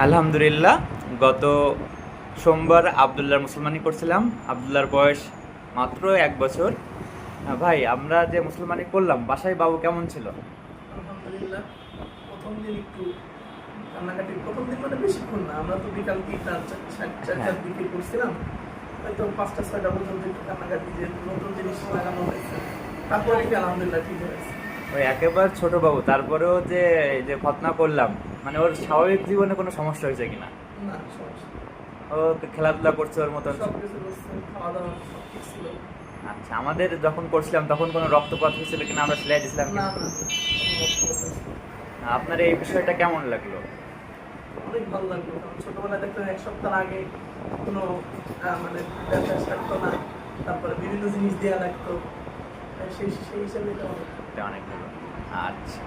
আলহামদুলিল্লাহ গত সোমবার আবদুল্লাহর মুসলমানি করছিলাম আবদুল্লার বয়স মাত্র এক বছর। ভাই আমরা যে মুসলমানি করলাম বাসায় বাবু কেমন ছিল? আলহামদুলিল্লাহ প্রথম দিন একটু কান্নাকাটি প্রথম দিন মানে বেশিক্ষণ না আমরা তো বিকাল তিনটা চার- চার- চারটার দিকে করছিলাম হয়তো পাঁচটা ছয়টা পর্যন্ত একটু কান্নাকাটি যে নতুন জিনিস লাগানো হয়েছে। তারপরে আলহামদুলিল্লাহ ঠিক হয়েছে ওই একেবারে ছোট বাবু তারপরেও যে এই যে খতনা করলাম মানে ওর স্বাভাবিক জীবনে কোনো সমস্যা হয়েছে কিনা? না সমস্যা ও খেলাধুলা করছে ওর মতন? আচ্ছা আমাদের যখন করছিলাম তখন কোনো রক্তপাত হয়েছিল কিনা আমরা সেলাই দিয়েছিলাম না। আপনার এই বিষয়টা কেমন লাগল? অনেক ভালো লাগল ছোটবেলায় দেখতাম এক সপ্তাহ আগে কোনো মানে ব্যবসা থাকতো না তারপরে বিভিন্ন জিনিস দেওয়া লাগতো। সেই সেই হিসাবে অনেক ভালো। আচ্ছা।